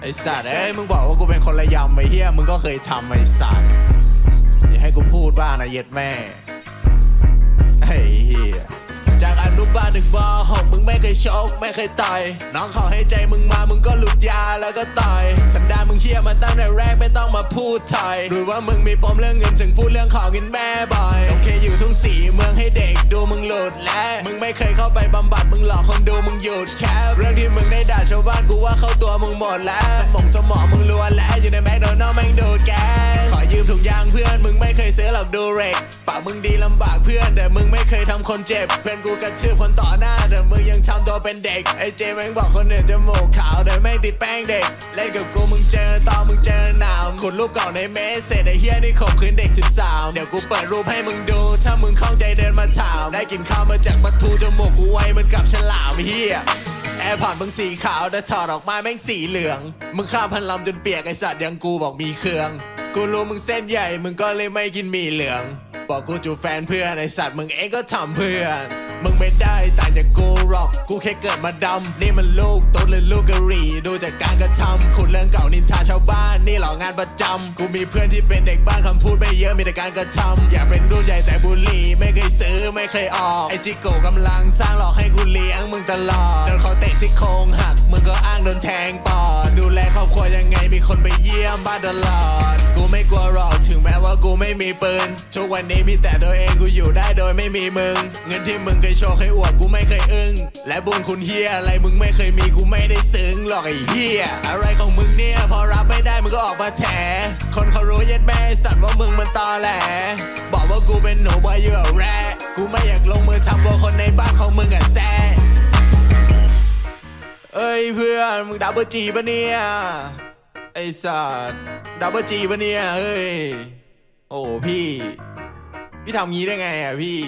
ไอสัตว์เอ้ยมึงบอกว่ากูเป็นคนระยำไอ้เหี้ยมึงก็เคยทำไอ้สัตว์อย่าให้กูพูดบ้างนะเย็ดแม่ไอ้เหี้ยจากอนุบาลถึงบหกมึงไม่เคยชกไม่เคยต่อยน้องเขาให้ใจมึงมามึงก็หลุดยาแล้วก็ต่อยสันดานมึงเหี้ยมาตั้งแต่แรกไม่ต้องมาพูดถอยรู้ว่ามึงมีปมเรื่องเงินถึงพูดเรื่องของเงินแม่บ่ำบัดมึงหลอกคนดูมึงหยุดแคปเรื่องที่มึงได้ด่าชาวบ้านกูว่าเข้าตัวมึงหมดแล้วสมองสมองมึงล้วนแล้วอยู่ในแมคโดนัลด์แม่งดูดแก๊สขอยืมถุงยางเพื่อนมึงไม่เคยซื้อหรอกดูเรกปากมึงดีลำบากเพื่อนแต่มึงไม่เคยทำคนเจ็บเพื่อนกูกระชื่อคนต่อหน้าแต่มึงยังทำตัวเป็นเด็กไอ้เจแม่งบอกคนอื่นจมูกขาวแต่แม่งติดแป้งเด็กเล่นกับกูมึงเจอตอนมึงเจอหนาวขุดรูปเก่าในเมสเสร็จไอ้เฮียนี่ข่มขืนเด็ก 13 เดี๋ยวกูเปิดรูปให้มึงดูถ้า ได้กินข้าวมาจากปลาทูจมูกกูไวเหมันกับฉลามเฮียแอร์พอร์ตมึงสีขาวแต่ถอดออกมาแม่งสีเหลือง มึงข้ามพันลำจนเปียกไอสัตว์ยังกูบอกมีเครื่อง กูรู้มึงเส้นใหญ่มึงก็เลยไม่กินหมี่เหลือง บอกกูจูแฟนเพื่อนไอสัตว์มึงเองก็ทำเพื่อน มึงไม่ได้ต่างจากกู หรอก กูแค่เกิดมาดำ นี่มันลูกตุ๊ดหรือลูกกะหรี่ ดูจากการกระทำขุดเรื่องเก่านินทาชาวบ้าน นี่หรองานประจำ กูมีเพื่อนที่เป็นเด็กบ้านคำพูดไม่เยอะมีแต่การกระทำอยากเป็นรุ่นใหญ่แต่บุหรี่ไม่เคยซื้อไม่เคยออก ไอจิโกกำลังสร้างหลอกให้กูเลี้ยงมึงตลอดโดนเขาเตะซี่โครงหักมึงก็อ้างโดนแทงปอดดูแลครอบครัวยังไงมีคนไปเยี่ยมบ้านตลอด กูไม่กลัวหรอกถึงแม้ว่ากูไม่มีปืนทุกวันนี้มีแต่ตัวเองกูอยู่ได้โดยไม่มีมึง เงินที่มึงเคยโชว์เคยอวดกูไม่เคยอึ้ง และบุญคุณเฮียอะไรมึงไม่เคยมีกูไม่ได้ซึ้งหรอกไอ้เฮียอะไรของมึงเนี่ยพอรับไม่ได้มึงก็ออกมาแฉคนเขารู้ยัดแม่สัตว์ว่ามึงมันตอแหล บอกว่ากูเป็นหนูบอยอยู่แรกูไม่อยากลงมือทำกลัวคนในบ้านของมึงอะแซ่เอ้ยเพื่อนมึงดับเบิลจีปะเนี่ยไอสัตว์ดับเบิลจีปะเนี่ยเฮ้ยโอ้พี่ พี่ทำงี้ได้ไงอะพี่